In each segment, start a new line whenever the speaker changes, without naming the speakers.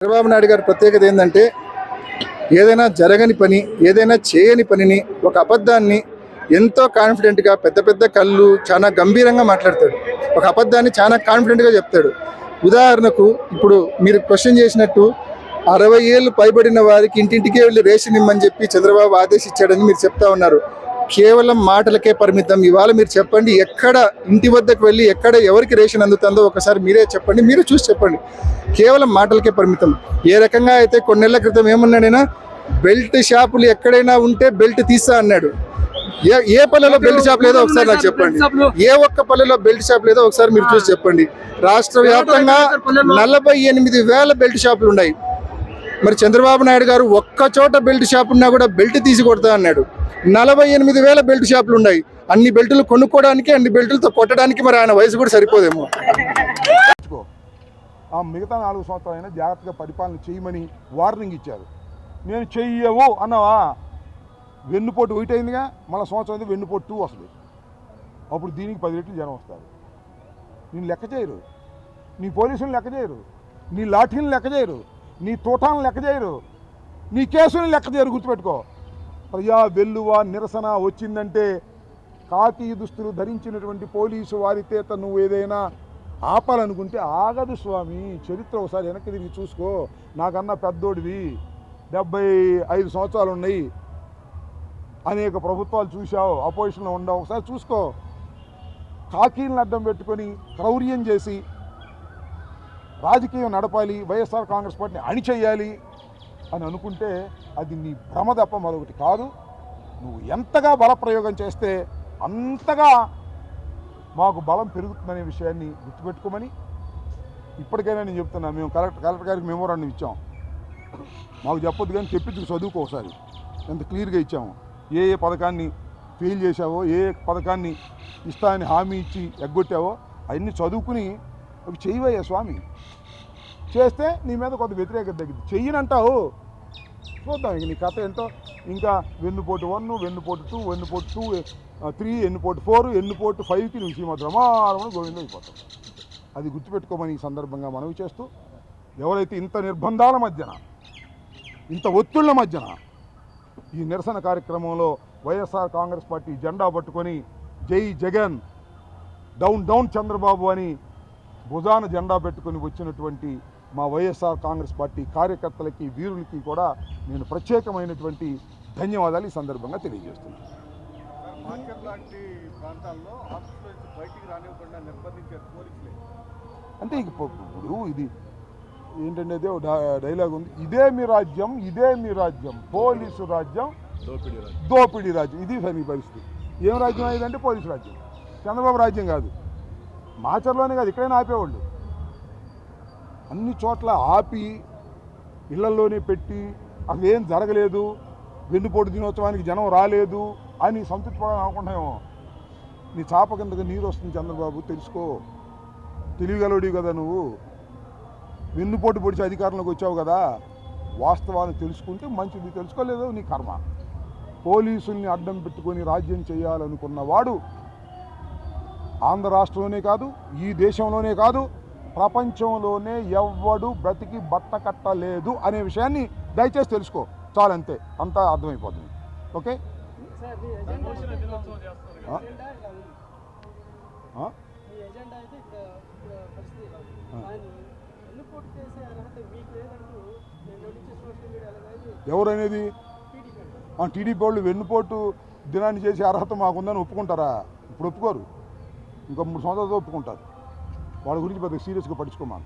చంద్రబాబు నాయుడు గారి ప్రత్యేకత ఏంటంటే ఏదైనా జరగని పని ఏదైనా చేయని పనిని ఒక అబద్ధాన్ని ఎంతో కాన్ఫిడెంట్గా పెద్ద పెద్ద కళ్ళు చాలా గంభీరంగా మాట్లాడతాడు. ఒక అబద్ధాన్ని చాలా కాన్ఫిడెంట్గా చెప్తాడు. ఉదాహరణకు ఇప్పుడు మీరు క్వశ్చన్ చేసినట్టు అరవై ఏళ్ళు పైబడిన వారికి ఇంటింటికే వెళ్ళి రేషన్ ఇమ్మని చెప్పి చంద్రబాబు ఆదేశించాడని మీరు చెప్తా ఉన్నారు. కేవలం మాటలకే పరిమితం. ఇవాళ మీరు చెప్పండి ఎక్కడ ఇంటి వద్దకు వెళ్ళి ఎక్కడ ఎవరికి రేషన్ అందుతుందో ఒకసారి మీరే చెప్పండి మీరు చూసి చెప్పండి. కేవలం మాటలకే పరిమితం. ఏ రకంగా అయితే కొన్నేళ్ళ క్రితం ఏమన్నాడైనా బెల్ట్ షాపులు ఎక్కడైనా ఉంటే బెల్ట్ తీస్తా అన్నాడు. ఏ ఏ పల్లెలో బెల్ట్ షాప్ లేదో ఒకసారి నాకు చెప్పండి. ఏ ఒక్క పల్లెలో బెల్ట్ షాప్ లేదో ఒకసారి మీరు చూసి చెప్పండి. రాష్ట్ర వ్యాప్తంగా నలభై ఎనిమిది వేల బెల్ట్ షాపులు ఉన్నాయి. మరి చంద్రబాబు నాయుడు గారు ఒక్క చోట బెల్ట్ షాప్ ఉన్నా కూడా బెల్ట్ తీసి కొడతా అన్నాడు. నలభై ఎనిమిది వేల బెల్ట్ షాపులు ఉన్నాయి. అన్ని బెల్టులు కొనుక్కోవడానికి అన్ని బెల్టులతో కొట్టడానికి మరి ఆయన వయసు కూడా సరిపోదేమో.
ఆ మిగతా నాలుగు సంవత్సరాలైనా జాగ్రత్తగా పరిపాలన చేయమని వార్నింగ్ ఇచ్చారు. నేను చెయ్యవు అన్నావా? వెన్నుపోటు ఒకటి అయిందిగా మళ్ళీ సంవత్సరం అయితే వెన్నుపోటు టూ వస్తుంది అప్పుడు దీనికి పది రెట్లు జనం వస్తారు. నేను లెక్క చేయరు. నీ పోలీసులు లెక్క చేయరు. నీ లాఠీని లెక్క చేయరు. నీ తోటాలను లెక్క చేయరు. నీ కేసుని లెక్క చేయరు గుర్తుపెట్టుకో. ప్రజా వెల్లువ నిరసన వచ్చిందంటే కాకి దుస్తులు ధరించినటువంటి పోలీసు వారితేత నువ్వు ఏదైనా ఆపాలనుకుంటే ఆగదు స్వామి. చరిత్ర ఒకసారి వెనక్కి తిరిగి చూసుకో. నాకన్నా పెద్దోడివి. డెబ్బై ఐదు సంవత్సరాలు ఉన్నాయి. అనేక ప్రభుత్వాలు చూసావు అపోజిషన్లో ఉండవు. ఒకసారి చూసుకో. కాకీలను అడ్డం పెట్టుకొని క్రౌర్యం చేసి రాజకీయం నడపాలి. వైఎస్ఆర్ కాంగ్రెస్ పార్టీని అణిచేయాలి. అని అనుకుంటే అది నీ భ్రమ తప్ప మరొకటి కాదు. నువ్వు ఎంతగా బలప్రయోగం చేస్తే అంతగా మాకు బలం పెరుగుతుందనే విషయాన్ని గుర్తుపెట్టుకోమని ఇప్పటికైనా నేను చెప్తున్నా. మేము కలెక్టర్ కలెక్టర్ గారికి మెమోరాండం ఇచ్చాం. మాకు చెప్పొద్దు కానీ తెప్పించుకు చదువుకో ఒకసారి. ఎంత క్లియర్గా ఇచ్చాము. ఏ ఏ పథకాన్ని ఫెయిల్ చేశావో ఏ ఏ పథకాన్ని ఇస్తా అని హామీ ఇచ్చి ఎగ్గొట్టావో అవన్నీ చదువుకుని అవి చేయవయ్యా స్వామి. చేస్తే నీ మీద కొంత వ్యతిరేకత తగ్గింది. చెయ్యనంటావు. చూద్దాం ఇక నీ కథ ఏంటో. ఇంకా వెన్నుపోటు వన్ వెన్నుపోటు టూ వెన్నుపోటు టూ త్రీ ఎన్నుపోటు ఫోర్ ఎన్నుపోటు ఫైవ్కి నువ్వు సీమ రమారమణ గోవిందం అయిపోతావు. అది గుర్తుపెట్టుకోమని ఈ సందర్భంగా మనవి చేస్తూ ఎవరైతే ఇంత నిర్బంధాల మధ్యన ఇంత ఒత్తిళ్ళ మధ్యన ఈ నిరసన కార్యక్రమంలో వైఎస్ఆర్ కాంగ్రెస్ పార్టీ జెండా పట్టుకొని జై జగన్ డౌన్ డౌన్ చంద్రబాబు అని భుజాన జెండా పెట్టుకొని వచ్చినటువంటి మా వైఎస్ఆర్ కాంగ్రెస్ పార్టీ కార్యకర్తలకి వీరులకి కూడా నేను ప్రత్యేకమైనటువంటి ధన్యవాదాలు ఈ సందర్భంగా తెలియజేస్తున్నాను. అంటే ఇప్పుడు ఇది ఏంటంటే డైలాగ్ ఉంది. ఇదే మీ రాజ్యం ఇదే మీ రాజ్యం పోలీసు రాజ్యం దోపిడీ రాజ్యం. ఇది మీ పరిస్థితి. ఏం రాజ్యం అయిందంటే పోలీసు రాజ్యం. చంద్రబాబు రాజ్యం కాదు. మాచర్లోనే కాదు ఇక్కడైనా ఆపేవాళ్ళు. అన్ని చోట్ల ఆపి ఇళ్ళలోనే పెట్టి అసలు ఏం జరగలేదు వెన్నుపోటు దినోత్సవానికి జనం రాలేదు అని సంతృప్తి పడాలని అనుకుంటామేమో నీ చాప కిందకి నీరు వస్తుంది చంద్రబాబు తెలుసుకో. తెలియగలవుడివి కదా నువ్వు. వెన్నుపోటు పొడిచి అధికారంలోకి వచ్చావు కదా. వాస్తవాన్ని తెలుసుకుంటే మంచిది. తెలుసుకోలేదు నీ కర్మ. పోలీసుల్ని అడ్డం పెట్టుకొని రాజ్యం చేయాలనుకున్నవాడు ఆంధ్ర రాష్ట్రంలోనే కాదు ఈ దేశంలోనే కాదు ప్రపంచంలోనే ఎవ్వడు బ్రతికి బట్ట కట్టలేదు అనే విషయాన్ని దయచేసి తెలుసుకో. చాలంతే అంతా. అర్థమైపోతుంది. ఓకే? ఆ? ఎవరనేది?
టీడీపీ
వాళ్ళు వెన్నుపోటు దినాన్ని చేసే అర్హత మాకుందని ఒప్పుకుంటారా? ఇప్పుడు ఒప్పుకోరు. ఇంకో మూడు సంవత్సరాలతో ఒప్పుకుంటారు. వాళ్ళ గురించి పెద్ద సీరియస్గా పట్టించుకోమాక.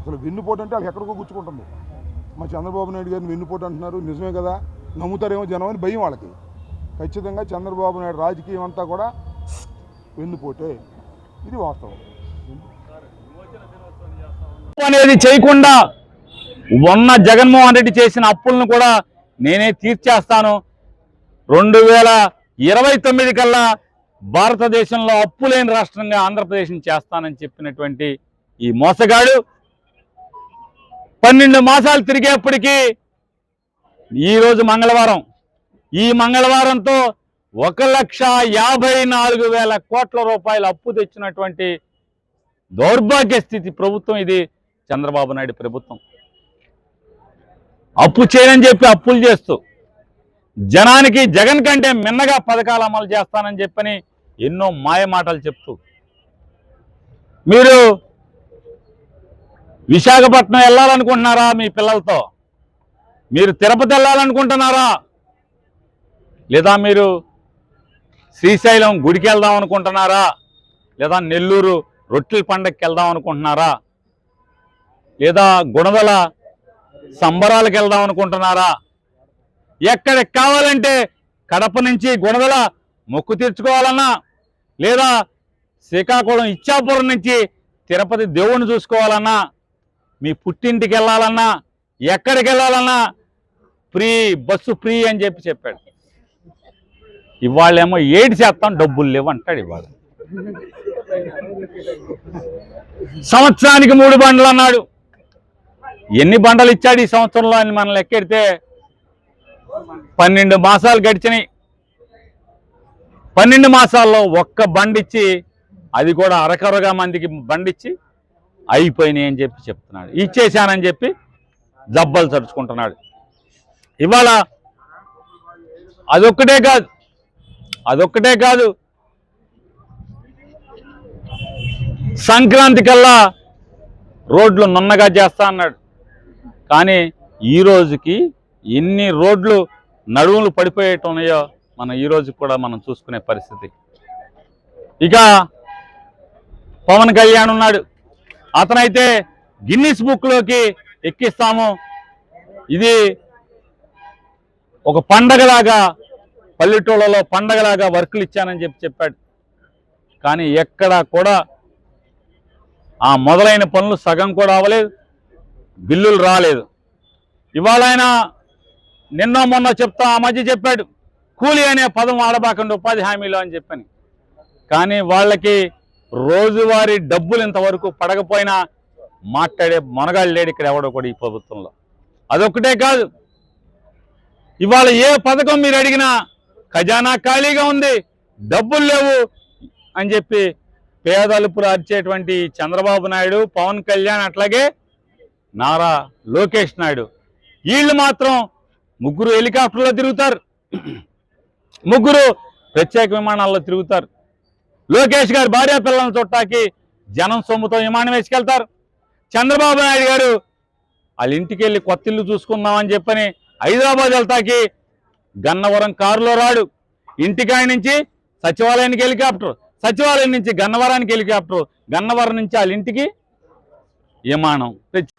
అసలు వెన్నుపోటు అంటే వాళ్ళకి ఎక్కడికో గుచ్చుకుంటుంది. మా చంద్రబాబు నాయుడు గారిని వెన్నుపోటు అంటున్నారు. నిజమే కదా? నమ్ముతారేమో జనం అని భయం వాళ్ళకి. ఖచ్చితంగా చంద్రబాబు నాయుడు రాజకీయం అంతా కూడా వెన్నుపోటే. ఇది వాస్తవం.
అనేది చేయకుండా ఉన్న జగన్మోహన్ రెడ్డి చేసిన అప్పులను కూడా నేనే తీర్చేస్తాను. రెండు వేల ఇరవై తొమ్మిది కల్లా భారతదేశంలో అప్పు లేని రాష్ట్రంగా ఆంధ్రప్రదేశ్ని చేస్తానని చెప్పినటువంటి ఈ మోసగాడు పన్నెండు మాసాలు తిరిగేప్పటికీ ఈరోజు మంగళవారం ఈ మంగళవారంతో ఒక లక్ష యాభై నాలుగు వేల కోట్ల రూపాయలు అప్పు తెచ్చినటువంటి దౌర్భాగ్య స్థితి ప్రభుత్వం ఇది చంద్రబాబు నాయుడు ప్రభుత్వం. అప్పు చేయనని చెప్పి అప్పులు చేస్తూ జనానికి జగన్ కంటే మిన్నగా పథకాలు అమలు చేస్తానని చెప్పని ఎన్నో మాయ మాటలు చెప్తూ. మీరు విశాఖపట్నం వెళ్ళాలనుకుంటున్నారా మీ పిల్లలతో? మీరు తిరుపతి వెళ్ళాలనుకుంటున్నారా? లేదా మీరు శ్రీశైలం గుడికి వెళ్దాం అనుకుంటున్నారా? లేదా నెల్లూరు రొట్టెల పండగకి వెళ్దాం అనుకుంటున్నారా? లేదా గుణదల సంబరాలకు వెళ్దాం అనుకుంటున్నారా? ఎక్కడికి కావాలంటే కడప నుంచి గుణదల మొక్కు తీర్చుకోవాలన్నా లేదా శ్రీకాకుళం ఇచ్చాపురం నుంచి తిరుపతి దేవుణ్ణి చూసుకోవాలన్నా మీ పుట్టింటికి వెళ్ళాలన్నా ఎక్కడికి వెళ్ళాలన్నా ఫ్రీ బస్సు ఫ్రీ అని చెప్పి చెప్పాడు. ఇవాళేమో ఏడు శాతం డబ్బులు లేవు అంటాడు ఇవాళ. సంవత్సరానికి మూడు బండ్లు అన్నాడు. ఎన్ని బండలు ఇచ్చాడు ఈ సంవత్సరంలో అని మనం లెక్కెడితే పన్నెండు మాసాలు గడిచినాయి. పన్నెండు మాసాల్లో ఒక్క బండిచ్చి అది కూడా అరకరగా మందికి బండిచ్చి అయిపోయినాయి అని చెప్పి చెప్తున్నాడు. ఇచ్చేశానని చెప్పి జబ్బలు తడుచుకుంటున్నాడు. ఇవాళ అదొక్కటే కాదు అదొక్కటే కాదు. సంక్రాంతి కల్లా రోడ్లు నున్నగా చేస్తా అన్నాడు. కానీ ఈ రోజుకి ఎన్ని రోడ్లు నడువులు పడిపోయేటున్నాయో మనం ఈరోజు కూడా మనం చూసుకునే పరిస్థితి. ఇక పవన్ కళ్యాణ్ ఉన్నాడు. అతనైతే గిన్నిస్ బుక్లోకి ఎక్కిస్తాము. ఇది ఒక పండగలాగా పల్లెటూళ్ళలో పండగలాగా వర్కులు ఇచ్చానని చెప్పి చెప్పాడు. కానీ ఎక్కడా కూడా ఆ మొదలైన పనులు సగం కూడా అవ్వలేదు. బిల్లులు రాలేదు. ఇవాళ ఆయన నిన్న మొన్న చెప్తా ఆ మధ్య చెప్పాడు. కూలీ అనే పదం ఆడబాకండి ఉపాధి హామీలో అని చెప్పని. కానీ వాళ్ళకి రోజువారీ డబ్బులు ఇంతవరకు పడకపోయినా మాట్లాడే మనగాళ్ళు లేడు ఇక్కడ ఎవడో కూడా ఈ ప్రభుత్వంలో. అదొక్కటే కాదు. ఇవాళ ఏ పథకం మీరు అడిగినా ఖజానా ఖాళీగా ఉంది డబ్బులు లేవు అని చెప్పి పేదలుపులు అరిచేటువంటి చంద్రబాబు నాయుడు పవన్ కళ్యాణ్ అట్లాగే నారా లోకేష్ నాయుడు. వీళ్ళు మాత్రం ముగ్గురు హెలికాప్టర్లో తిరుగుతారు. ముగ్గురు ప్రత్యేక విమానాల్లో తిరుగుతారు. లోకేష్ గారు భార్య పిల్లలను చుట్టాకి జనం సొమ్ముతో విమానం వేసుకెళ్తారు. చంద్రబాబు నాయుడు గారు వాళ్ళ ఇంటికి వెళ్ళి కొత్త ఇల్లు చూసుకుందామని చెప్పని హైదరాబాద్ వెళ్తాకి గన్నవరం కారులో రాడు. ఇంటికాయ నుంచి సచివాలయానికి హెలికాప్టర్ సచివాలయం నుంచి గన్నవరానికి హెలికాప్టర్ గన్నవరం నుంచి వాళ్ళ ఇంటికి విమానం